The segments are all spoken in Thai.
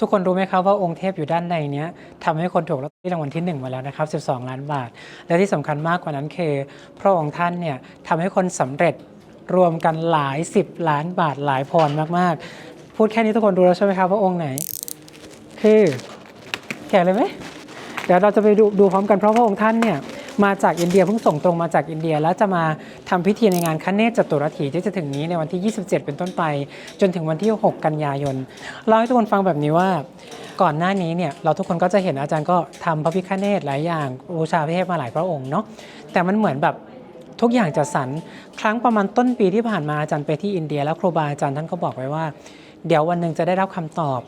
ทุกคนรู้ไหมครับว่าองค์เทพอยู่ด้านในเนี้ยทำให้คนถูกลอตเตอรี่รางวัลที่ 1 มาแล้วนะครับ 12 ล้านบาท และที่สำคัญมากกว่านั้นคือ พระองค์ท่านเนี่ยทำให้คนสำเร็จรวมกันหลาย 10 ล้านบาทหลายพรมากๆ พูดแค่นี้ทุกคนรู้แล้วใช่ไหมครับว่าองค์ไหน คือแก่เลยไหมเดี๋ยวเราจะไปดูดูพร้อมกันเพราะพระองค์ท่านเนี่ย มาจากอินเดียเพิ่งส่งตรงมาจากอินเดีย แล้วจะมาทำพิธีในงานคเนศจตุรถีที่จะถึงนี้ในวันที่ 27 เป็นต้นไป จนถึงวันที่ 6 กันยายนเล่าให้ทุกคนฟังแบบนี้ว่าก่อนหน้านี้เนี่ยเราทุกคนก็จะเห็นอาจารย์ก็ทำพระพิฆเนศหลายอย่างบูชาพระเทพมาหลายพระองค์เนาะแต่มันเหมือนแบบทุกอย่างจะสรรครั้งประมาณต้นปีที่ผ่านมาอาจารย์ไปที่อินเดีย แล้วครูบาอาจารย์ท่านก็บอกไว้ว่า เดี๋ยววันหนึ่งจะได้รับคำตอบ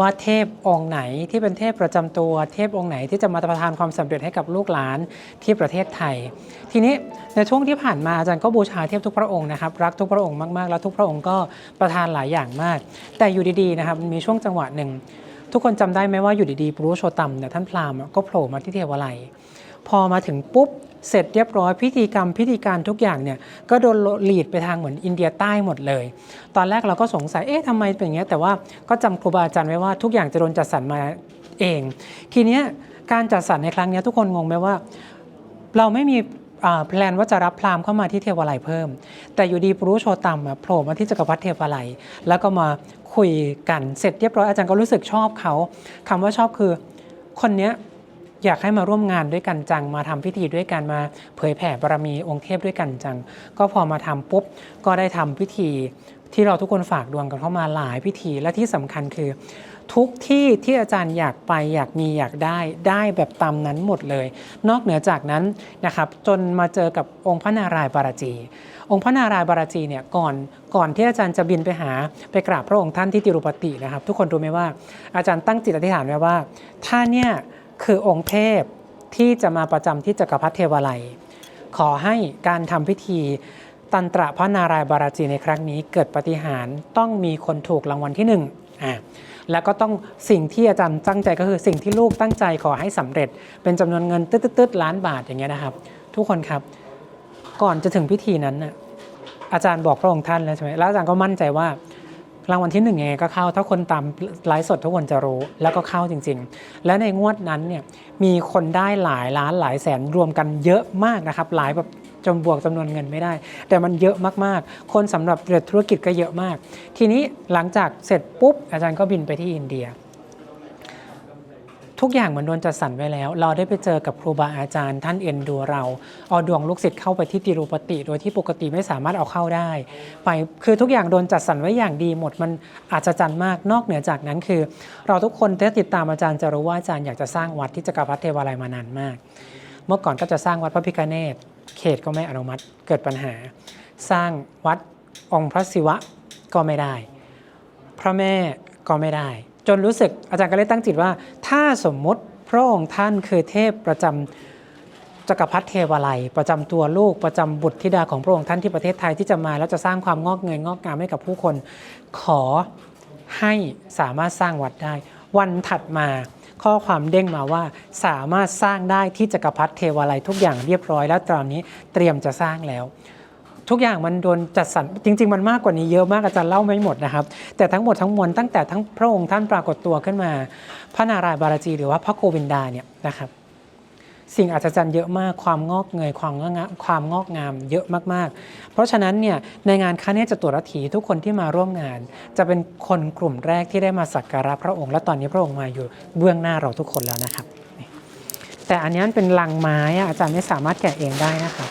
ว่าเทพองค์ไหนที่เป็นเทพประจำตัว เทพองค์ไหนที่จะมาประทานความสำเร็จให้กับลูกหลานที่ประเทศไทย ทีนี้ในช่วงที่ผ่านมาอาจารย์ก็บูชาเทพทุกพระองค์นะครับรักทุกพระองค์มากๆ แล้วทุกพระองค์ก็ประทานหลายอย่างมาก แต่อยู่ดีๆนะครับมีช่วงจังหวะหนึ่งทุกคนจำได้ไหมว่าอยู่ดีๆปรุโชตัมเนี่ยท่านพราหมณ์ก็โผล่มาที่เทวาลัย พอมาถึงปุ๊บเสร็จเรียบร้อยพิธีกรรมพิธีการทุกอย่างเนี่ยก็โดนหลีดไปทางเหมือนอินเดียใต้หมดเลย ตอนแรกเราก็สงสัยเอ๊ะทำไมเป็นอย่างเงี้ยแต่ว่าก็จำครูบาอาจารย์ไว้ว่าทุกอย่างจะโดนจัดสรรมาเอง ทีเนี้ยการจัดสรรในครั้งนี้ทุกคนงงไหมว่า เราไม่มีแพลนว่าจะรับพราหมณ์เข้ามาที่เทวาลัยเพิ่ม แต่อยู่ดีปรุโชตัมโผล่มาที่จักรพรรดิเทวาลัย แล้วก็มาคุยกันเสร็จเรียบร้อยอาจารย์ก็รู้สึกชอบเขาคำว่าชอบคือคนเนี้ย อยากให้มาร่วมงานด้วยกันจัง มาทำพิธีด้วยกันมาเผยแผ่บารมีองค์เทพด้วยกันจัง ก็พอมาทำปุ๊บก็ได้ทำพิธีที่เราทุกคนฝากดวงกันเข้ามาหลายพิธีและที่สำคัญคือ ทุกที่ที่อาจารย์อยากไปอยากมีอยากได้ได้แบบตามนั้นหมดเลย นอกเหนือจากนั้นนะครับจนมาเจอกับองค์พระนารายณ์บารจี องค์พระนารายณ์บารจีเนี่ยก่อนก่อนที่อาจารย์จะบินไปหาไปกราบพระองค์ท่านที่ติรุปตินะครับ ทุกคนรู้ไหมว่าอาจารย์ตั้งจิตอธิษฐานไว้ว่า ถ้าเนี่ย คือองค์เทพที่จะมาประจำที่จักรพรรดิเทวาลัย ขอให้การทำพิธีตันตระพระนารายบาราจีในครั้งนี้เกิดปฏิหารต้องมีคนถูกรางวัลที่หนึ่งอะแล้วก็ต้องสิ่งที่อาจารย์ตั้งใจก็คือสิ่งที่ลูกตั้งใจขอให้สำเร็จ เป็นจำนวนเงินตึ๊ดๆๆล้านบาทอย่างเงี้ยนะครับ ทุกคนครับ ก่อนจะถึงพิธีนั้นน่ะอาจารย์บอกพระองค์ท่านแล้วใช่ไหมแล้วอาจารย์ก็มั่นใจว่า รางวัลที่หนึ่งยังไงก็เข้า ถ้าคนตามไลฟ์สดทุกคนจะรู้แล้วก็เข้าจริง ๆ และในงวดนั้นเนี่ยมีคนได้หลายล้านหลายแสนรวมกันเยอะมากนะครับ หลายแบบจำบวกจำนวนเงินไม่ได้ แต่มันเยอะมากๆ คนสำหรับเรือธุรกิจก็เยอะมาก ทีนี้หลังจากเสร็จปุ๊บอาจารย์ก็บินไปที่อินเดีย ทุกอย่างเหมือนโดนจัดสรรไว้แล้ว เราได้ไปเจอกับครูบาอาจารย์ท่านเอ็นดูเรา เอาดวงลูกศิษย์เข้าไปที่ติรุปติ โดยที่ปกติไม่สามารถเอาเข้าได้ ไปคือทุกอย่างโดนจัดสรรไว้อย่างดีหมดมันอาจจะจันมากนอกเหนือจากนั้นคือ เราทุกคนที่ติดตามอาจารย์จะรู้ว่าอาจารย์อยากจะสร้างวัดที่จักรพรรดิเทวาลัยมานานมาก เมื่อก่อนก็จะสร้างวัดพระพิฆเนศเขตก็ไม่อนุมัติเกิดปัญหา สร้างวัดองค์พระศิวะก็ไม่ได้ พระแม่ก็ไม่ได้ จนรู้สึกอาจารย์ก็เลยตั้งจิตว่า ถ้าสมมุติพระองค์ท่านคือเทพประจำจักรพรรดิเทวาลัย ประจำตัวลูกประจำบุตรธิดาของพระองค์ท่านที่ประเทศไทยที่จะมา แล้วจะสร้างความงอกเงยงอกงามให้กับผู้คน ขอให้สามารถสร้างวัดได้ วันถัดมาข้อความเด้งมาว่าสามารถสร้างได้ที่จักรพรรดิเทวาลัยทุกอย่างเรียบร้อยแล้วตอนนี้เตรียมจะสร้างแล้ว ทุกอย่างมันโดนจัดสรรจริง ๆ มันมากกว่านี้เยอะมากอาจารย์เล่าไม่หมดนะครับ แต่ทั้งหมดทั้งมวลตั้งแต่ทั้งพระองค์ท่านปรากฏตัวขึ้นมา พระนารายณ์บารจีหรือว่าพระโกวินดาเนี่ยนะครับสิ่งอัศจรรย์เยอะมากความงอกเงยความงอกงามความงอกงามเยอะมากๆ เพราะฉะนั้นเนี่ยในงานคาเนจตุรถีทุกคนที่มาร่วมงาน จะเป็นคนกลุ่มแรกที่ได้มาสักการะพระองค์ และตอนนี้พระองค์มาอยู่เบื้องหน้าเราทุกคนแล้วนะครับ แต่อันนี้เป็นลังไม้อาจารย์ไม่สามารถแกะเองได้นะครับ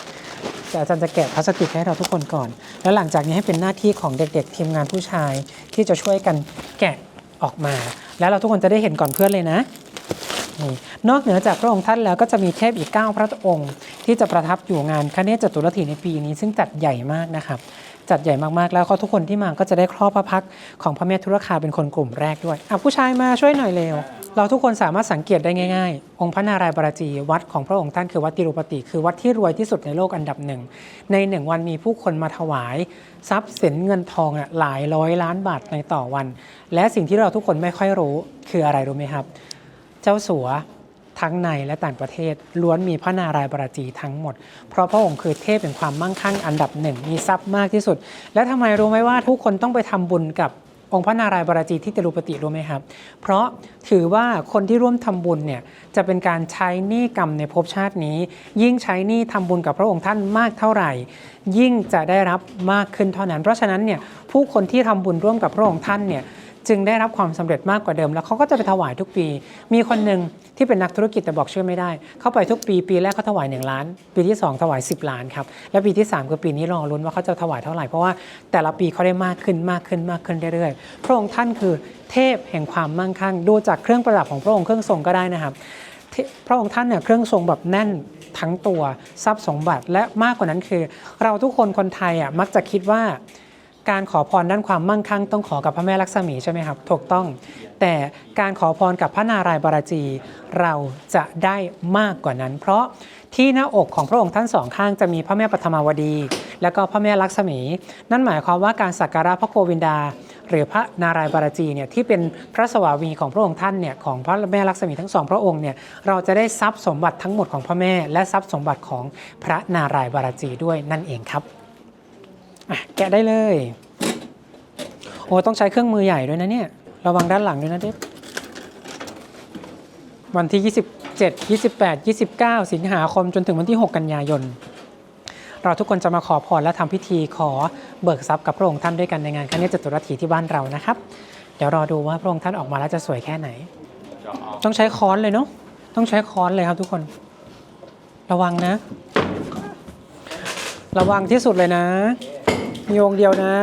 แต่อาจารย์จะแกะพลาสติกให้เราทุกคนก่อน แล้วหลังจากนี้ให้เป็นหน้าที่ของเด็กๆ ทีมงานผู้ชายที่จะช่วยกันแกะออกมา แล้วเราทุกคนจะได้เห็นก่อนเพื่อนเลยนะนี่นอกเหนือจากพระองค์ท่านแล้วก็จะมีเทพอีก 9 พระองค์ ที่จะประทับอยู่งานคเนศจตุรถีในปีนี้ ซึ่งจัดใหญ่มากนะครับ จัดใหญ่มากๆ แล้วก็ทุกคนที่มาก็จะได้ครอบพระพักของพระเมธุรคาเป็นคนกลุ่มแรกด้วยอะผู้ชายมาช่วยหน่อยเร็ว เราทุกคนสามารถสังเกตได้ง่าย ๆ องค์พระนารายณ์บราจีวัดของพระองค์ท่านคือวัดติรุปติ คือวัดที่รวยที่สุดในโลกอันดับหนึ่ง ในหนึ่งวันมีผู้คนมาถวาย ทรัพย์สินเงินทองอะหลายร้อยล้านบาทในต่อวัน และสิ่งที่เราทุกคนไม่ค่อยรู้คืออะไรรู้ไหมครับ เจ้าสัว ทั้งในและต่างประเทศล้วนมีพระนารายณ์บาราจีทั้งหมด เพราะพระองค์คือเทพเป็นความมั่งคั่งอันดับหนึ่งมีทรัพย์มากที่สุด และทำไมรู้ไหมว่าทุกคนต้องไปทำบุญกับองค์พระนารายณ์บารจีที่ติรุปติรู้ไหมครับ เพราะถือว่าคนที่ร่วมทำบุญเนี่ยจะเป็นการใช้หนี้กรรมในภพชาตินี้ ยิ่งใช้หนี้ทำบุญกับพระองค์ท่านมากเท่าไหร่ ยิ่งจะได้รับมากขึ้นเท่านั้น เพราะฉะนั้นเนี่ยผู้คนที่ทำบุญร่วมกับพระองค์ท่านเนี่ย จึงได้รับความสำเร็จมากกว่าเดิม แล้วเขาก็จะไปถวายทุกปี มีคนหนึ่งที่เป็นนักธุรกิจแต่บอกชื่อไม่ได้ เข้าไปทุกปีปีแรกเขาถวาย 1 ล้าน ปีที่ 2 ถวาย 10 ล้านครับ และปีที่ 3 คือปีนี้รอลุ้นว่าเขาจะถวายเท่าไหร่ เพราะว่าแต่ละปีเขาได้มากขึ้นมากขึ้นมากขึ้นเรื่อยๆ พระองค์ท่านคือเทพแห่งความมั่งคั่ง ดูจากเครื่องประดับของพระองค์เครื่องทรงก็ได้นะครับ พระองค์ท่านเนี่ยเครื่องทรงแบบแน่นทั้งตัวทรัพย์สมบัติและมากกว่านั้นคือ เราทุกคนคนไทยอะมักจะคิดว่า การขอพรด้านความมั่งคั่งต้องขอกับพระแม่ลักษมีใช่ไหมครับ ถูกต้อง แต่การขอพรกับพระนารายณ์บารจีเราจะได้มากกว่านั้น เพราะที่หน้าอกของพระองค์ท่านสองข้างจะมีพระแม่ปฐมาวดี และก็พระแม่ลักษมี นั่นหมายความว่าการสักการะพระโกวินดา หรือพระนารายณ์บารจีเนี่ยที่เป็นพระสวามีของพระองค์ท่านเนี่ยของพระแม่ลักษมีทั้งสองพระองค์เนี่ยเราจะได้ทรัพย์สมบัติทั้งหมดของพระแม่ และทรัพย์สมบัติของพระนารายณ์บารจีด้วยนั่นเองครับ อะแกะได้เลย โอ้ต้องใช้เครื่องมือใหญ่ด้วยนะเนี่ย ระวังด้านหลังด้วยนะเด็บวันที่ 27 28 29 สิงหาคมจนถึงวันที่ 6 กันยายน เราทุกคนจะมาขอพรและทำพิธีขอเบิกทรัพย์กับพระองค์ท่านด้วยกันในงานครั้งนี้จตุรถีที่บ้านเรานะครับ เดี๋ยวรอดูว่าพระองค์ท่านออกมาแล้วจะสวยแค่ไหน ต้องใช้ค้อนเลยเนาะต้องใช้ค้อนเลยครับทุกคน ระวังนะ ระวังที่สุดเลยนะ มีองค์เดียวนะ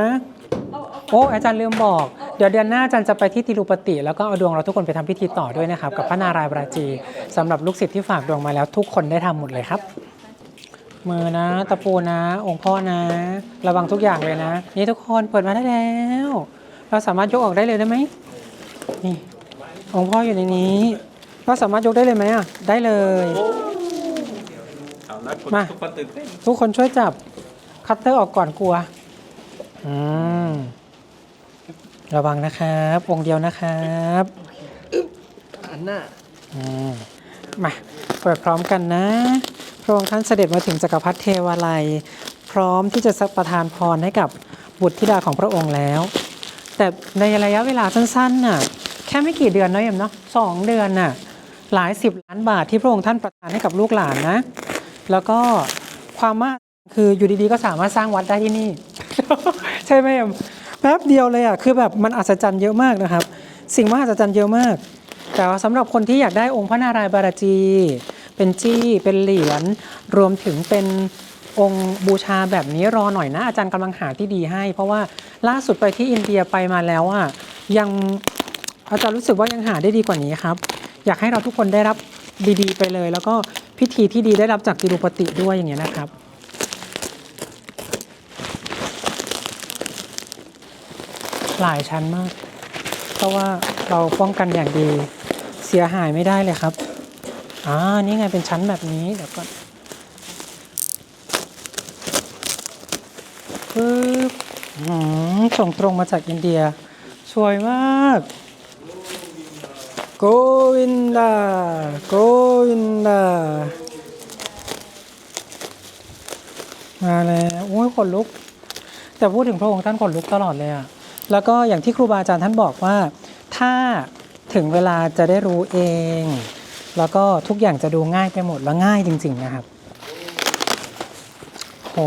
โอ้อาจารย์ลืมบอก เดี๋ยวเดือนหน้าอาจารย์จะไปที่ติรุปติ แล้วก็เอาดวงเราทุกคนไปทำพิธีต่อด้วยนะครับ กับพระนารายณ์บราจีสำหรับลูกศิษย์ที่ฝากดวงมาแล้วทุกคนได้ทำหมดเลยครับ มือนะตะปูนะ องค์พ่อนะ ระวังทุกอย่างเลยนะ นี่ทุกคนเปิดมาได้แล้ว เราสามารถยกออกได้เลยได้ไหมนี่องค์พ่ออยู่ในนี้เราสามารถยกได้เลยไหมอะได้เลยเอาละคนมาทุกคนตื่นเต้นทุกคนช่วยจับคัตเตอร์ออกก่อนกลัว อืมระวังนะครับวงเดียวนะครับอันหน้าอืมมาเปิดพร้อมกันนะ พระองค์ท่านเสด็จมาถึงจักรพรรดิเทวาลัย พร้อมที่จะประทานพรให้กับบุตรธิดาของพระองค์แล้ว แต่ในระยะเวลาสั้นๆน่ะแค่ไม่กี่เดือนเนาะเอ็มเนาะสองเดือนน่ะหลายสิบล้านบาทที่พระองค์ท่านประทานให้กับลูกหลานนะ แล้วก็ความมากคืออยู่ดีๆก็สามารถสร้างวัดได้ที่นี่ใช่ไหมแป๊บเดียวเลยอะคือแบบมันอัศจรรย์เยอะมากนะครับ สิ่งมหัศจรรย์เยอะมาก แต่ว่าสำหรับคนที่อยากได้องค์พระนารายณ์บารจี เป็นจี้เป็นเหรียญรวมถึงเป็นองค์บูชาแบบนี้รอหน่อยนะ อาจารย์กำลังหาที่ดีให้ เพราะว่าล่าสุดไปที่อินเดียไปมาแล้วอะยังอาจารย์รู้สึกว่ายังหาได้ดีกว่านี้ครับ อยากให้เราทุกคนได้รับดีๆ ไปเลย แล้วก็พิธีที่ดีได้รับจากติรุปติด้วยอย่างเงี้ยนะครับ หลายชั้นมาก เพราะว่าเราป้องกันอย่างดีเสียหายไม่ได้เลยครับอ่านี่ไงเป็นชั้นแบบนี้เดี๋ยวก่อนปึ๊บส่งตรงมาจากอินเดีย สวยมากโกวินดาโกวินดามาแล้วโอ้ยขนลุก แต่พูดถึงพระองค์ท่านขนลุกตลอดเลยอะ แล้วก็อย่างที่ครูบาอาจารย์ท่านบอกว่า ถ้าถึงเวลาจะได้รู้เอง แล้วก็ทุกอย่างจะดูง่ายไปหมดแล้วง่ายจริง ๆ นะครับ โห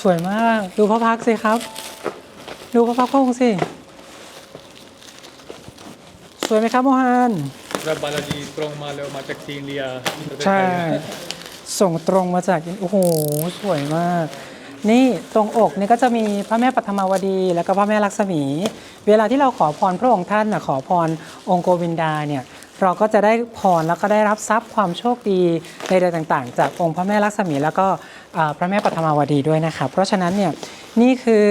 สวยมาก ดูพระพักตร์สิครับ ดูพระพักตร์พระองค์สิ สวยไหมครับโมฮันพระบาลาจีตรงมาเร็วมาจากที่อินเดียที่ประเทศใช่ไทยส่งตรงมาจากอินโอ้โห สวยมาก นี่ตรงอกนี่ก็จะมีพระแม่ปฐมาวดี แล้วก็พระแม่ลักษมี เวลาที่เราขอพรพระองค์ท่านนะขอพรองค์โกวินดาเนี่ยเราก็จะได้พรแล้วก็ได้รับทรัพย์ความโชคดีในเดๆต่างๆ จากองค์พระแม่ลักษมี แล้วก็พระแม่ปฐมาวดีด้วยนะครับเพราะฉะนั้นเนี่ยนี่คือ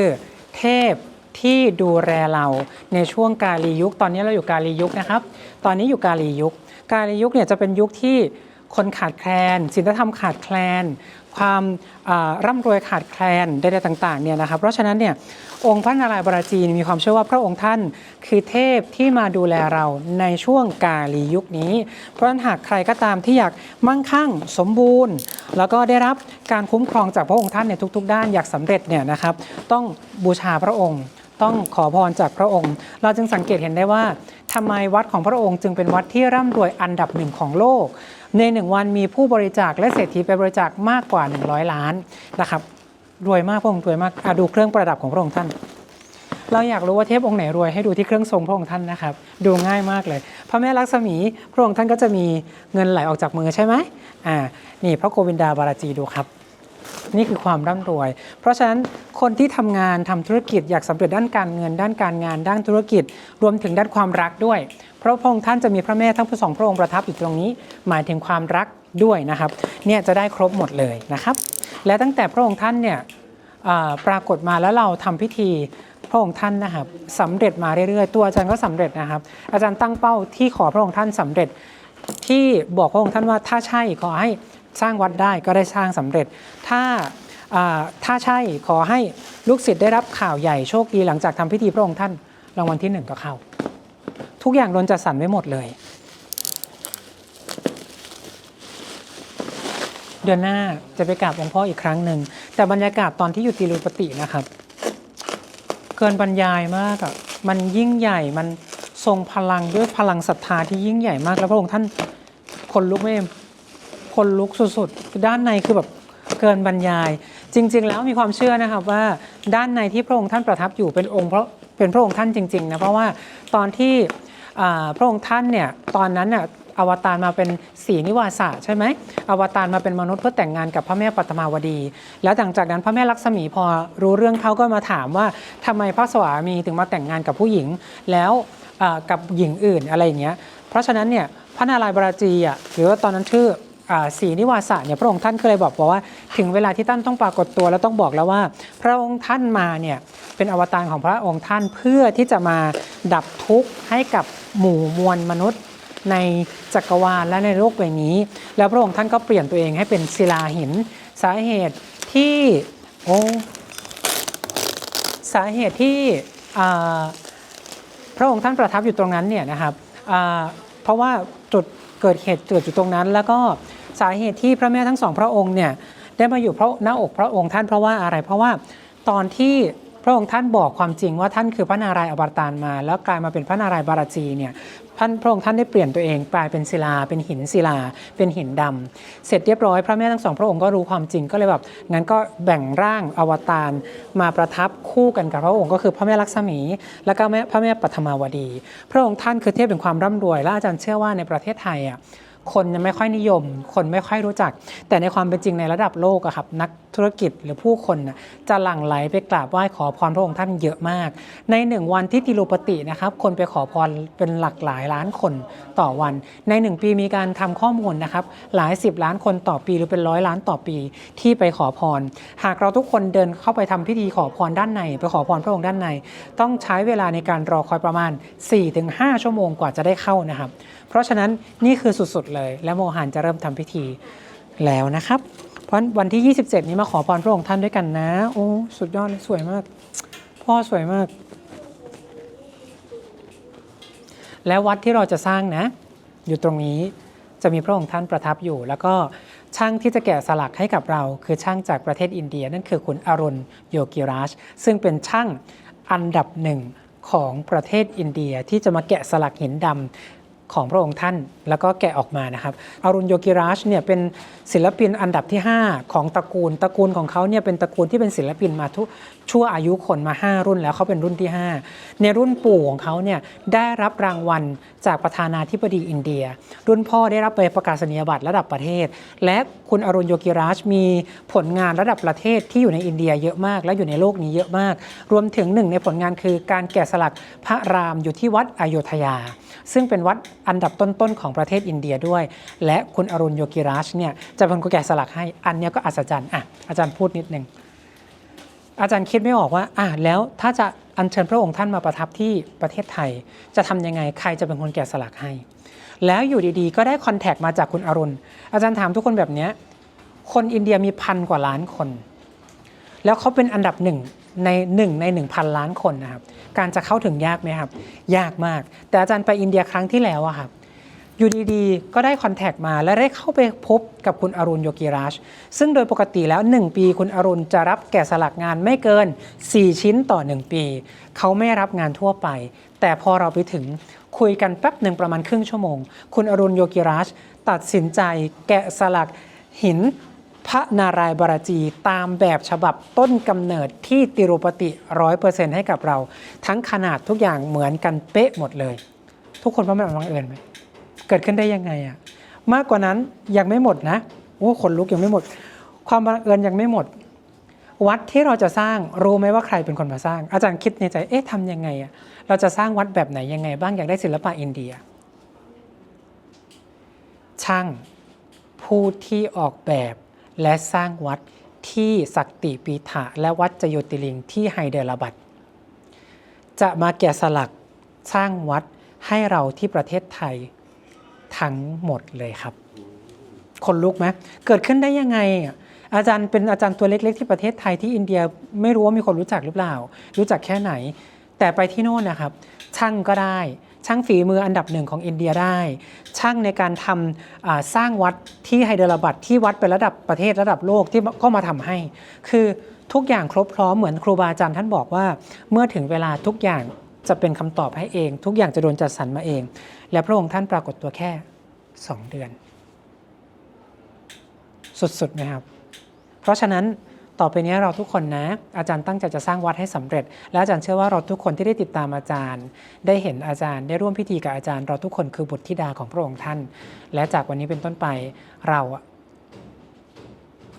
เทพที่ดูแลเราในช่วงกาลียุค ตอนนี้เราอยู่กาลียุคนะครับ ตอนนี้อยู่กาลียุค กาลียุคเนี่ยจะเป็นยุคที่คนขาดแคลนศีลธรรมขาดแคลน ความอ่าร่ำรวยขาดแคลนใดๆต่างๆเนี่ยนะครับเพราะฉะนั้นเนี่ยองค์พระนารายณ์บาจีนมีความเชื่อว่าพระองค์ท่านคือเทพที่มาดูแลเราในช่วงกาลียุคนี้ เพราะฉะนั้นหากใครก็ตามที่อยากมั่งคั่งสมบูรณ์ แล้วก็ได้รับการคุ้มครองจากพระองค์ท่านในทุก ๆ ด้านอยากสำเร็จเนี่ยนะครับต้องบูชาพระองค์ต้องขอพรจากพระองค์ เราจึงสังเกตเห็นได้ว่าทำไมวัดของพระองค์จึงเป็นวัดที่ร่ำรวยอันดับหนึ่งของโลก ในหนึ่งวันมีผู้บริจาคและเศรษฐีไปบริจาคมากกว่า 100 ล้านนะครับรวยมากพระองค์รวยมากอะดูเครื่องประดับของพระองค์ท่าน เราอยากรู้ว่าเทพองค์ไหนรวยให้ดูที่เครื่องทรงพระองค์ท่านนะครับ ดูง่ายมากเลย พระแม่ลักษมีพระองค์ท่านก็จะมีเงินไหลออกจากมือใช่ไหมอ่านี่พระโกวินดาบาราจีดูครับ นี่คือความร่ำรวย เพราะฉะนั้นคนที่ทำงานทำธุรกิจอยากสำเร็จด้านการเงิน ด้านการงาน ด้านธุรกิจ รวมถึงด้านความรักด้วย พราะพระองค์ท่านจะมีพระแม่ทั้งสองพระองค์ประทับอยู่ตรงนี้ หมายถึงความรักด้วยนะครับเนี่ยจะได้ครบหมดเลยนะครับ และตั้งแต่พระองค์ท่านเนี่ยปรากฏมาแล้วเราทำพิธีพระองค์ท่านนะครับสำเร็จมาเรื่อยๆ ตัวอาจารย์ก็สำเร็จนะครับ อาจารย์ตั้งเป้าที่ขอพระองค์ท่านสำเร็จ ที่บอกพระองค์ท่านว่าถ้าใช่ขอให้สร้างวัดได้ก็ได้สร้างสำเร็จ ถ้าอ่าถ้าใช่ขอให้ลูกศิษย์ได้รับข่าวใหญ่โชคดีหลังจากทำพิธีพระองค์ท่านรางวัลที่หนึ่งก็เข้า ทุกอย่างโดนจัดสรรไว้หมดเลย เดือนหน้าจะไปกราบองค์พ่ออีกครั้งหนึ่ง แต่บรรยากาศตอนที่อยู่ติรุปตินะครับ เกินบรรยายมากอะมันยิ่งใหญ่มันทรงพลังด้วยพลังศรัทธาที่ยิ่งใหญ่มาก แล้วพระองค์ท่านคนลุกไม่เอมคนลุกสุดๆ ด้านในคือแบบเกินบรรยาย จริง ๆ แล้วมีความเชื่อนะครับว่าด้านในที่พระองค์ท่านประทับอยู่เป็นองค์พระ เป็นพระองค์ท่านจริงๆนะเพราะว่าตอนที่พระองค์ท่านเนี่ยตอนนั้นน่ะอวตารมาเป็นสีนิวาสะใช่ไหมอวตารมาเป็นมนุษย์เพื่อแต่งงานกับพระแม่ปัตมาวดี แล้วหลังจากนั้นพระแม่ลักษมีพอรู้เรื่องเขาก็มาถามว่าทำไมพระสวามีถึงมาแต่งงานกับผู้หญิงแล้วกับหญิงอื่นอะไรอย่างเงี้ยเพราะฉะนั้นเนี่ยพระนารายณ์บราจีอะหรือว่าตอนนั้นชื่อ ศรีนิวาสะเนี่ยพระองค์ท่านก็เลยบอกว่า ถึงเวลาที่ท่านต้องปรากฏตัวแล้วต้องบอกแล้วว่า พระองค์ท่านมาเนี่ยเป็นอวตารของพระองค์ท่านเพื่อที่จะมาดับทุกข์ให้กับหมู่มวลมนุษย์ในจักรวาลและในโลกใบนี้ แล้วพระองค์ท่านก็เปลี่ยนตัวเองให้เป็นศิลาหิน สาเหตุที่โอ้สาเหตุที่พระองค์ท่านประทับอยู่ตรงนั้นเนี่ยนะครับเพราะว่าจุดเกิดเหตุเกิดอยู่ตรงนั้น แล้วก็ สาเหตุที่พระแม่ทั้งสองพระองค์เนี่ยได้มาอยู่พระหน้าอกพระองค์ท่านเพราะว่าอะไร เพราะว่าตอนที่พระองค์ท่านบอกความจริงว่าท่านคือพระนารายณ์อวตารมา แล้วกลายมาเป็นพระนารายณ์บารจีเนี่ยท่านพระองค์ท่านได้เปลี่ยนตัวเองกลายเป็นศิลา เป็นหินศิลา เป็นหินดำเสร็จเรียบร้อยพระแม่ทั้งสองพระองค์ก็รู้ความจริงก็เลยแบบงั้นก็แบ่งร่างอวตารมาประทับคู่กันกับพระองค์ก็คือพระแม่ลักษมี แล้วก็แม่พระแม่ปัทมาวดี พระองค์ท่านคือเทียบเป็นความร่ำรวยและอาจารย์เชื่อว่าในประเทศไทยอะ คนยังไม่ค่อยนิยม คนไม่ค่อยรู้จัก แต่ในความเป็นจริงในระดับโลกอะครับนักธุรกิจหรือผู้คนนะจะหลั่งไหลไปกราบไหว้ขอพรพระองค์ท่านเยอะมาก ในหนึ่งวันที่ติรุปตินะครับคนไปขอพรเป็นหลักหลายล้านคนต่อวัน ในหนึ่งปีมีการทำข้อมูลนะครับหลายสิบล้านคนต่อปีหรือเป็นร้อยล้านต่อปีที่ไปขอพร หากเราทุกคนเดินเข้าไปทำพิธีขอพรด้านใน ไปขอพรพระองค์ด้านใน ต้องใช้เวลาในการรอคอยประมาณ 4-5 ชั่วโมงกว่าจะได้เข้านะครับ เพราะฉะนั้นนี่คือสุดๆเลย และโมหันจะเริ่มทำพิธีแล้วนะครับ เพราะวันที่ 27 นี้มาขอพรพระองค์ท่านด้วยกันนะ โอ้สุดยอดเลยสวยมาก พ่อสวยมาก และวัดที่เราจะสร้างนะ อยู่ตรงนี้จะมีพระองค์ท่านประทับอยู่ แล้วก็ช่างที่จะแกะสลักให้กับเรา คือช่างจากประเทศอินเดีย นั่นคือคุณอรุณโยกิราช ซึ่งเป็นช่างอันดับหนึ่งของประเทศอินเดียที่จะมาแกะสลักหินดำ ของพระองค์ท่าน แล้วก็แกะออกมานะครับอรุณโยกิราชเนี่ยเป็นศิลปินอันดับที่ 5 ของตระกูล ตระกูลของเขาเนี่ยเป็นตระกูลที่เป็นศิลปินมาทุกชั่วอายุคนมา 5 รุ่นแล้วเขาเป็นรุ่นที่ 5 ในรุ่นปู่ของเขาเนี่ยได้รับรางวัลจากประธานาธิบดีอินเดีย รุ่นพ่อได้รับใบประกาศนียบัตรระดับประเทศ และคุณอรุณโยกิราชมีผลงานระดับประเทศที่อยู่ในอินเดียเยอะมาก และอยู่ในโลกนี้เยอะมาก รวมถึงหนึ่งในผลงานคือการแกะสลักพระรามอยู่ที่วัดอโยธยา ซึ่งเป็นวัดอันดับต้นๆของประเทศอินเดียด้วย และคุณอรุณโยกิราชเนี่ยจะเป็นคนแกะสลักให้อันเนี้ยก็อัศจรรย์อะอาจารย์พูดนิดนึงอาจารย์คิดไม่ออกว่าอะแล้วถ้าจะอัญเชิญพระองค์ท่านมาประทับที่ประเทศไทย จะทำยังไงใครจะเป็นคนแกะสลักให้ แล้วอยู่ดีๆ ก็ได้คอนแทคมาจากคุณอรุณ อาจารย์ถามทุกคนแบบเนี้ยคนอินเดียมีพันกว่าล้านคน แล้วเขาเป็นอันดับหนึ่ง ในหนึ่งในหนึ่งพันล้านคนนะครับการจะเข้าถึงยากไหมครับ ยากมาก แต่อาจารย์ไปอินเดียครั้งที่แล้วอะครับอยู่ดีๆ ก็ได้คอนแทคมาและได้เข้าไปพบกับคุณอรุณโยกิราช ซึ่งโดยปกติแล้ว 1 ปีคุณอรุณจะรับแกะสลักงานไม่เกิน 4 ชิ้นต่อ 1 ปี เขาไม่รับงานทั่วไป แต่พอเราไปถึงคุยกันแป๊บหนึ่งประมาณครึ่งชั่วโมง คุณอรุณโยกิราช ตัดสินใจแกะสลักหิน พระนารายณ์บารจีตามแบบฉบับต้นกำเนิดที่ติรุปติร้อยเปอร์เซ็นต์ให้กับเรา ทั้งขนาดทุกอย่างเหมือนกันเป๊ะหมดเลย ทุกคนว่ามันบังเอิญไหมเกิดขึ้นได้ยังไงอะมากกว่านั้นยังไม่หมดนะโอ้คนลุกยังไม่หมด ความบังเอิญยังไม่หมด วัดที่เราจะสร้างรู้ไหมว่าใครเป็นคนมาสร้าง อาจารย์คิดในใจเอ๊ะทำยังไงอะเราจะสร้างวัดแบบไหนยังไง บ้างอยากได้ศิลปะอินเดีย ช่างผู้ที่ออกแบบ และสร้างวัดที่สักติปีถะและวัดจโยติลิงที่ไฮเดรบัดจะมาแกะสลักสร้างวัดให้เราที่ประเทศไทยทั้งหมดเลยครับ คนลุกไหมเกิดขึ้นได้ยังไงอะอาจารย์เป็นอาจารย์ตัวเล็ก ๆ ที่ประเทศไทยที่อินเดียไม่รู้ว่ามีคนรู้จักหรือเปล่า รู้จักแค่ไหน แต่ไปที่โน่นนะครับ ช่างก็ได้ ช่างฝีมืออันดับหนึ่งของอินเดียได้ ช่างในการทำสร้างวัดที่ไฮเดรบัดที่วัดเป็นระดับประเทศระดับโลกที่ก็มาทำให้ คือทุกอย่างครบพร้อมเหมือนครูบาอาจารย์ท่านบอกว่า เมื่อถึงเวลาทุกอย่างจะเป็นคำตอบให้เอง ทุกอย่างจะโดนจัดสรรมาเอง และพระองค์ท่านปรากฏตัวแค่ 2 เดือน สุดๆไหมครับ เพราะฉะนั้น ต่อไปนี้เราทุกคนนะ อาจารย์ตั้งใจจะสร้างวัดให้สำเร็จ และอาจารย์เชื่อว่าเราทุกคนที่ได้ติดตามอาจารย์ ได้เห็นอาจารย์ได้ร่วมพิธีกับอาจารย์ เราทุกคนคือบุตรธิดาของพระองค์ท่าน และจากวันนี้เป็นต้นไปเรา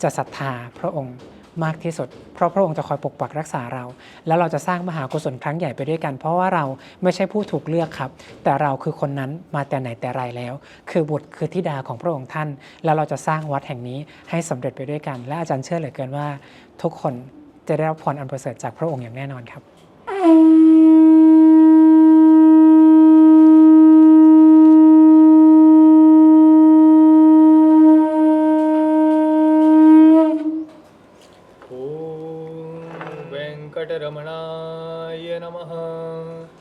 จะศรัทธาพระองค์ มากที่สุด เพราะพระองค์จะคอยปกปักรักษาเรา แล้วเราจะสร้างมหากุศลครั้งใหญ่ไปด้วยกัน เพราะว่าเราไม่ใช่ผู้ถูกเลือกครับ แต่เราคือคนนั้นมาแต่ไหนแต่ไรแล้ว คือบุตรคือธิดาของพระองค์ท่าน แล้วเราจะสร้างวัดแห่งนี้ให้สำเร็จไปด้วยกัน และอาจารย์เชื่อเหลือเกินว่า ทุกคนจะได้รับพรอันประเสริฐจากพระองค์อย่างแน่นอนครับ वेङ्कटरमणाय नमः।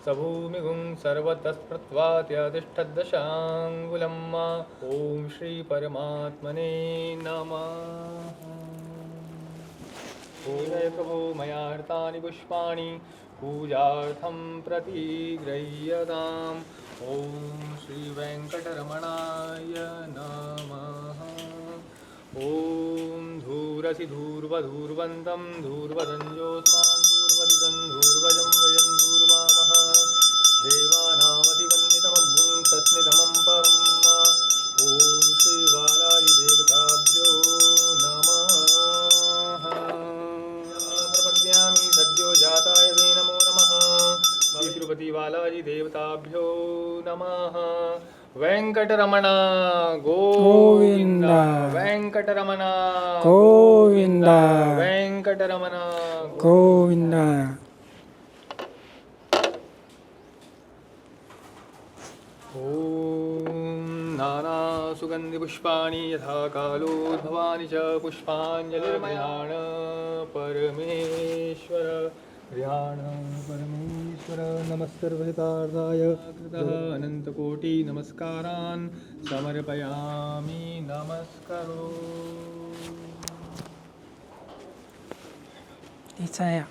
सभूमिगुं सर्वतस्पृत्वात्यतिष्ठद्दशाङ्गुलं मा। ॐ श्रीपरमात्मने नमः। प्रभो मया हृतानि पुष्पाणि, पूजार्थं प्रतिगृह्यताम्। ॐ श्रीवेङ्कटरमणाय नमः। ॐ धूरसि धूर्वधूर्वन्तं धूर्वदञ्जोस्मान् धूर्वदिदं धूर्वजं वयं धूर्वामः। देवानामतिवन्नितमद्भुं तस्मिदमं परं मा ॐ श्रीबालाजिदेवताभ्यो नमः। प्रपद्यामि सद्यो जाताय वे नमो नमः। श्रीतिरुपतिबालाजिदेवताभ्यो नमः। वेङ्कटरमण వెంకటరమణ గోవింద వెంకటరమణ గోవింద ఓం నానా సుగంధి పుష్పాణి యథా కాలోద్భవాని చ పుష్పాంజలిర్మయాణ పరమేశ్వర कल्याणं परमेश्वर नमस्कृतार्थाय अनन्तकोटि नमस्कारान् समर्पयामि। नमस्करो। इच्छया